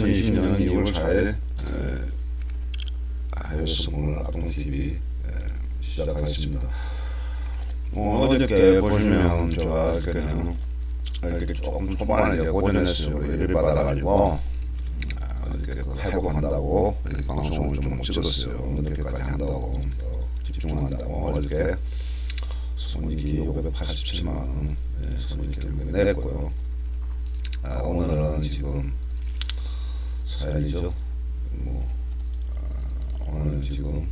2020년 2월 4일 하여스 오늘 아동TV 시작하겠습니다. 어, 어저께 보시면 제가 이렇게 그냥 이렇게 조금 초반에 고전했어요. 예를 받아가지고. 아, 이렇게 그 회복한다고. 이렇게 방송을 좀 찍었어요. 어저께까지 한다고. 또 집중한다고. 어저께 손익이 587만 원. 예, 손익을 냈고요. 아, 오늘은 지금 사연이죠. 뭐 아, 오늘은 지금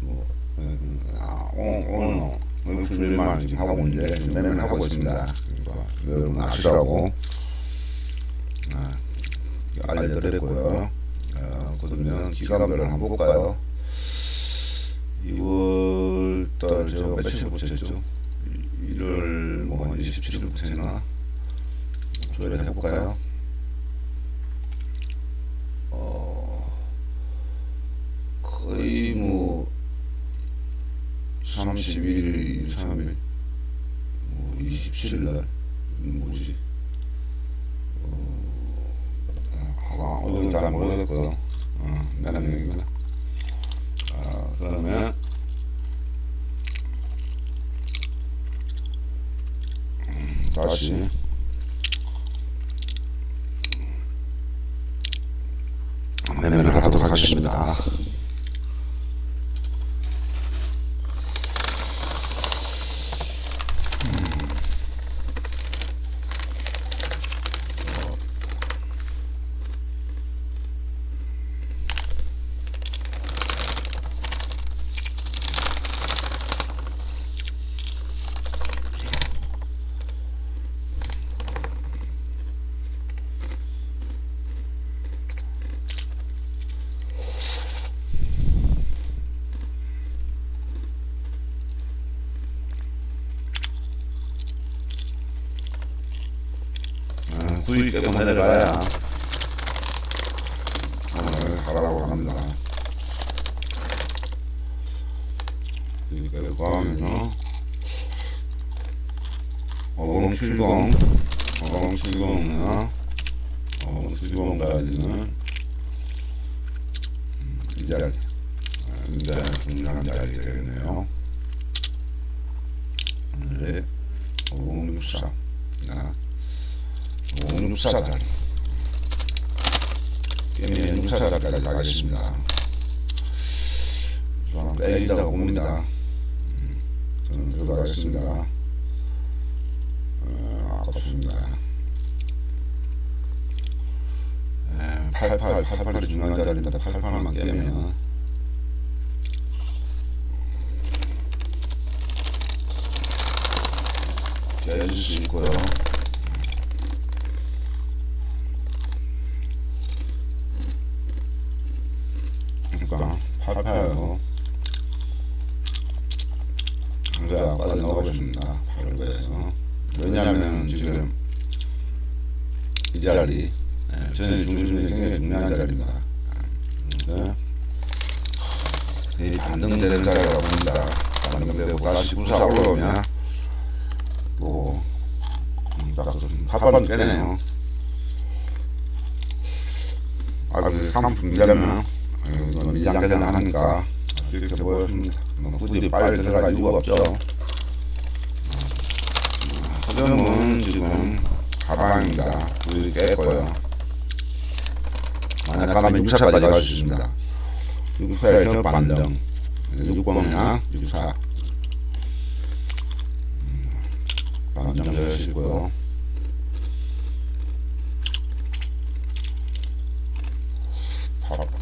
뭐 음, 아, 오늘 오늘 오늘 수일만 지금 하고 이제 매매를 하고 있습니다. 그러니까 여러분 아시라고 아, 알려드렸고요. 아, 그러면 기간별로 한번 볼까요? 2월달 제가 며칠부터 했죠? 1월 뭐 27일부터 했나? 조회를 해볼까요? 어, 거의 뭐 31일, 3일, 뭐 27일 날 뭐지? 어, 아, 어디 잘 모르겠고, 어, 몇 명이구나. 아, 그러면 음, 다시. 매매를 하도록 하겠습니다. 어, 수익 조금 내려가야 오늘 하라고 합니다. 이렇게 구하면서 5070 5070나 5070 가야 되는 이 자리 아, 굉장히 중요한 자리 되겠네요. 오늘의 5064 나 56사자리 게임의 6사자리까지 가겠습니다. 저는 빼기다가 봅니다. 음, 저는 들어가겠습니다. 어, 아깝습니다. 88, 88이 중요한 자리입니다. 88만 깨면. 깨질 수 있고요 그러니까 팔팔로 이제 아까 넣어보겠습니다. 팔을 빼서 왜냐하면 지금 이 자리 예, 전의 중심이 굉장히 중요한 자리입니다. 그래서 이 반등되는 자리라고 봅니다. 반등되고 다시 구사 올라오면 또 팔팔은 빼네요. 아, 그 상품 밀려면 이건 밀양대장 하니까 이렇게 보였습니다. 뭐 굳이 빨리 들어갈 이유가 없죠. 지금 가방입니다. 굳이 깼고요. 만약 가면 6사까지 갈 수 있습니다. 6사에서 반등. 6번이나 6사. 반등 되시고요.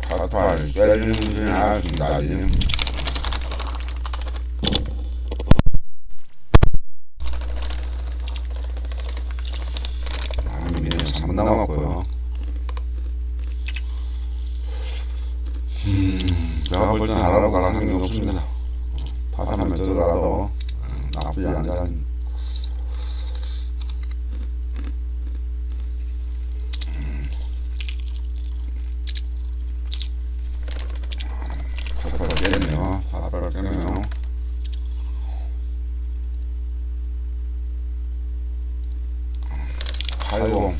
팔팔 깨지는 분이 나왔습니다. 아직. 가요봉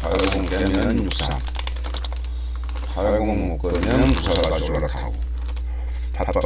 가요봉 되면 육삼 가요봉 못 끄면 부서가 졸락하고. 바빠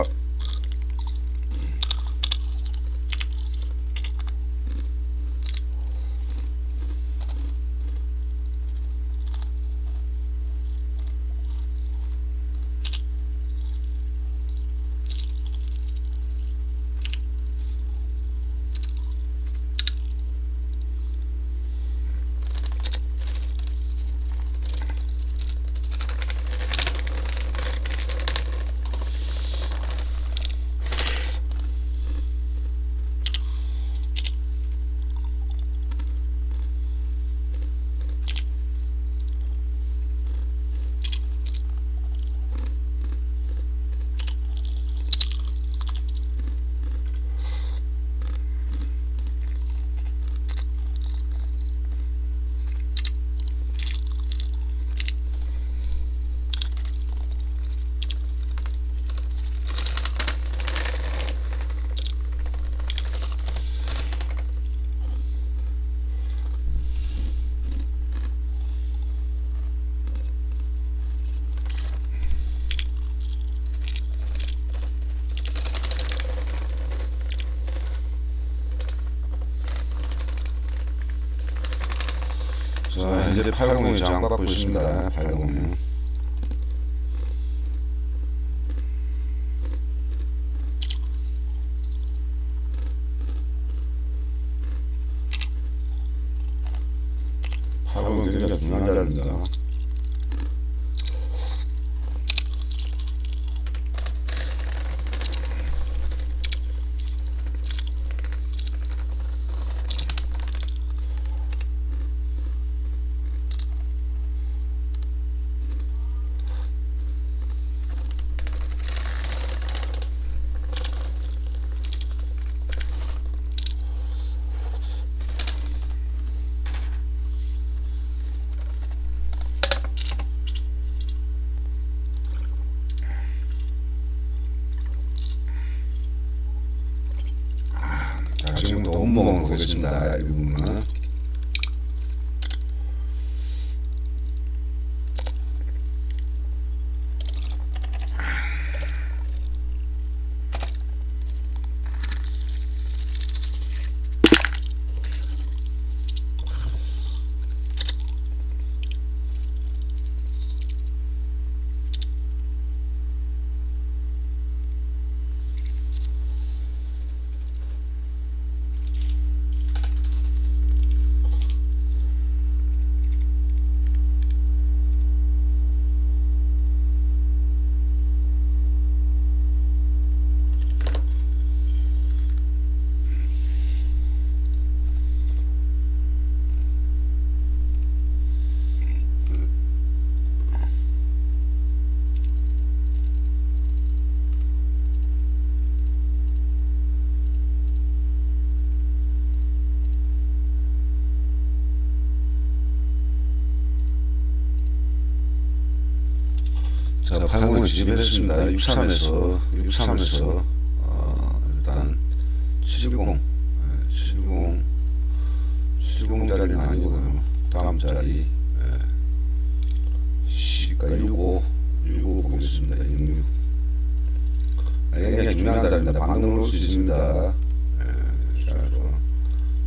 자 이제 80이 장받고 있습니다. 80이 팔공이 굉장히 중요한 자리입니다 자, 지금도 온몸을 보겠습니다. 자, 80을 지집했습니다. 63에서 63에서 어, 일단 70, 예, 70, 70 자리는 아니고요. 다음 자리 예, C가 65, 65 보겠습니다. 66. 아, 굉장히 중요한 자리입니다. 방금 올수 있습니다. 예, 잘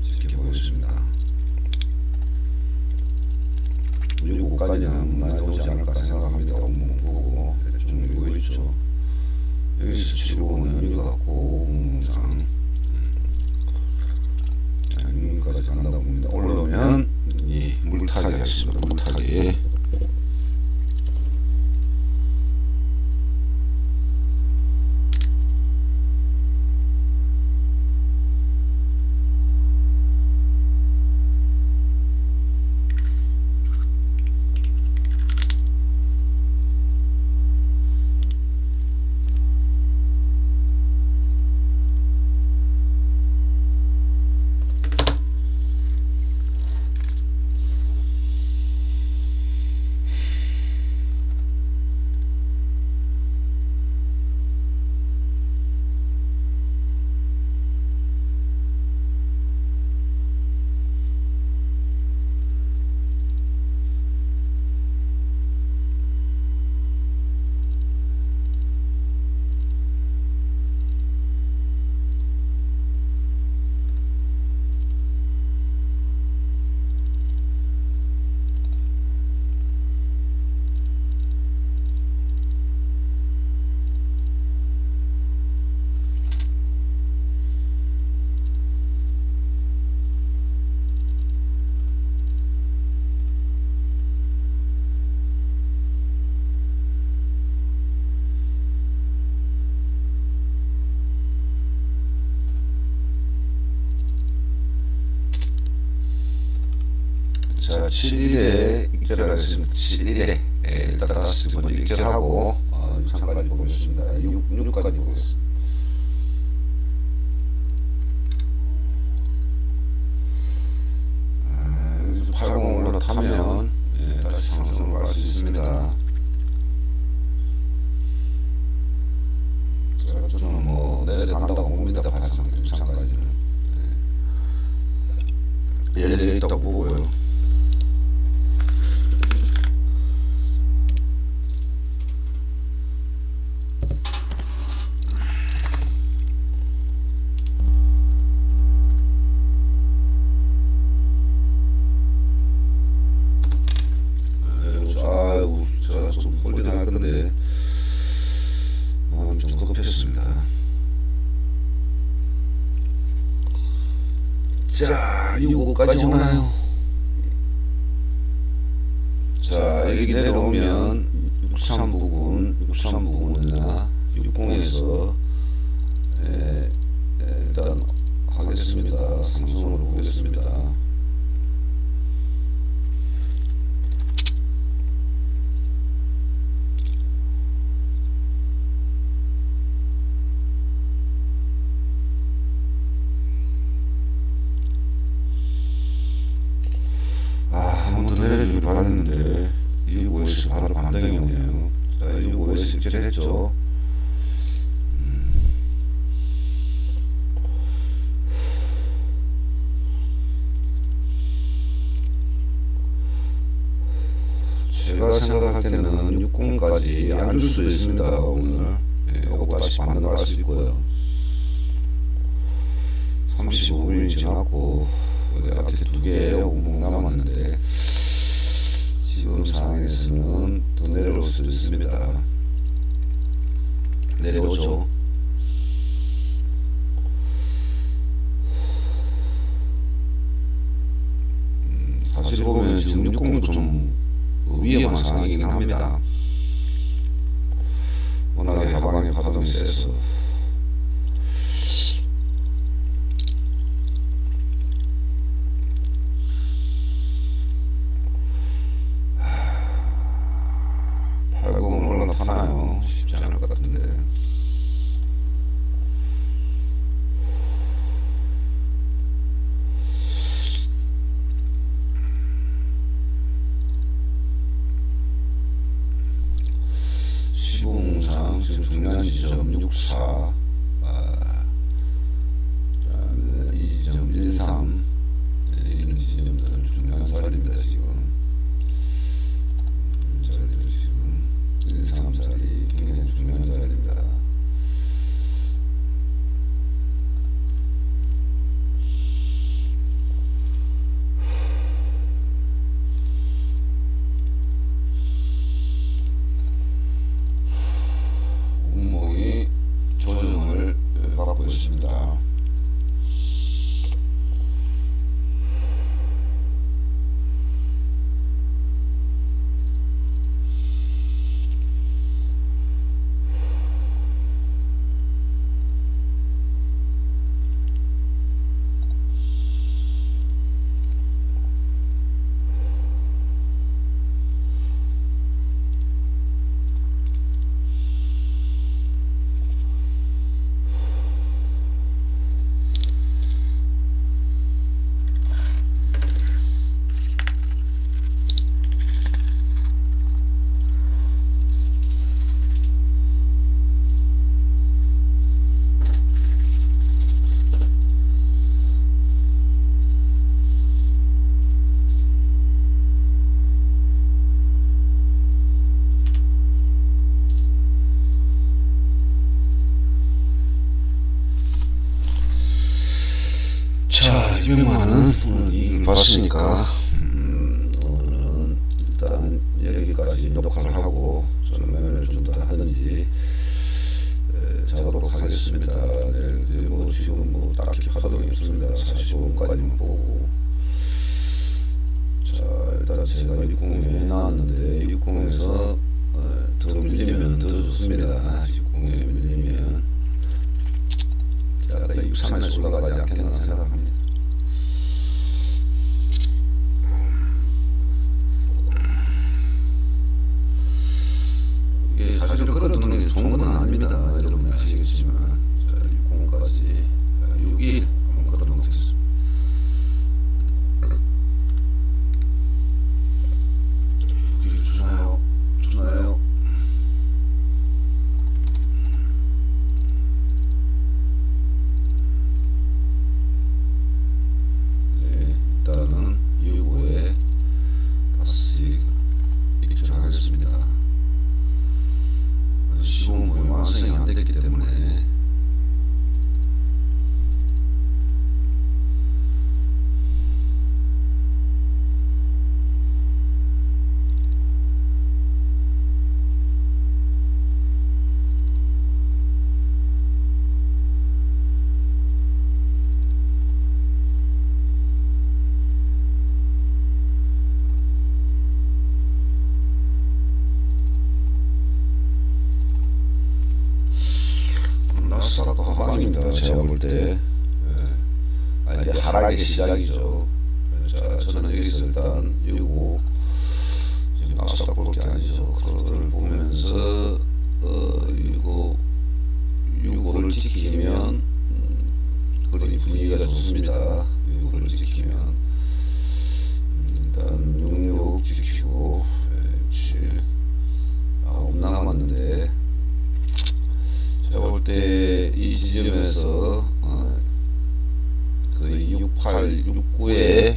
지켜보겠습니다. 65까지는 무난히 오지 않을까 생각합니다. 업무 보고 좀 이거 있죠. 여기서 75는 여기가 공상 여기까지 간다고 봅니다. 올라오면 이 물타기 하겠습니다. 물타기. 7일에 익절을 하겠습니다. 7일에 예, 일단 다섯 번 익절하고 어, 6상까지 보겠습니다. 6, 6까지 보겠습니다. 아, 80 올라타면 예, 다시 상승으로 갈수 있습니다. 자, 저는 뭐 내려간다고 봅니다. 83, 6상까지는. 열려 있다고 보고요. 아이고, 제가 좀 홀딩 할 건데, 마음 좀 급했습니다. 자, 이거까지 오나요? 자, 여기 내려오면 63 부분, 63 부분이나 60에서 에, 에, 일단 하겠습니다. 상승으로 보겠습니다. 아, 한 번 더 내려주길 바랐는데 165에서 바로 반등이 오네요. 자, 165에서 직전했죠. 음. 제가 때는 60까지 안줄수 있습니다 오늘 예, 오고 다시 반등할 수 있고요 35분이 지났고 앞에 두개 오목 남았는데 지금 상황에서는 더 내려올 수도 있습니다. 내려오죠. 음, 사실 보면 지금 60도 좀 위험한 상황이긴 합니다. 워낙에 하방에 파동이 세서 하겠습니다. 내일 그리고 지금 뭐 딱히 파동이 없습니다. 45분까지만 보고 자 일단 제가 60에 나왔는데 60에서 어, 더 밀리면 더 좋습니다. 60에 밀리면 자, 63에서 올라가지 않겠나 생각합니다. 지지만 자, 6권까지 볼 때. 네. 아, 이제 하락의 시작이죠. 네, 자, 저는 여기서 일단 요거 지금 앞서 볼게 아니죠. 그거를 보면서 어, 요거 요거를 지키면 음, 그림 분위기가 좋습니다. 요거를 지키면 음, 일단 용역 지키고 예, 아홉 남았는데 제가 볼 때 이 지점에서 8, 6, 9에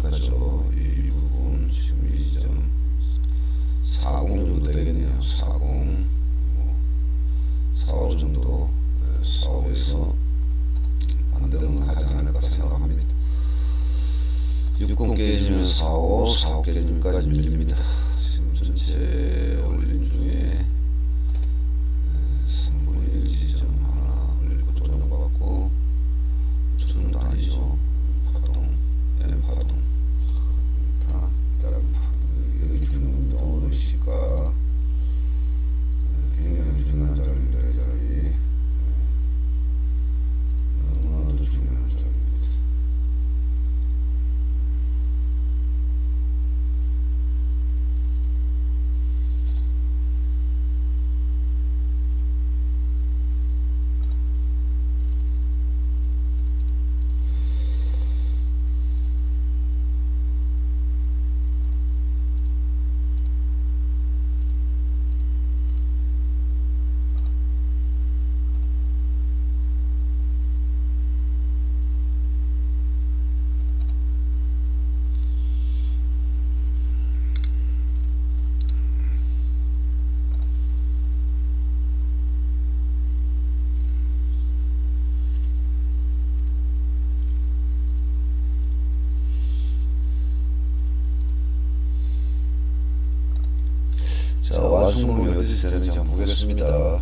시가죠. 이 부분 지금 이 지점 40 정도 되겠네요. 40 뭐, 45 정도 45에서 안되는 하지 않을까 생각합니다. 60 깨지면 45, 45 깨지면까지 밀립니다. 지금 전체 수긍을 얻으실지 저는 보겠습니다.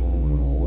업무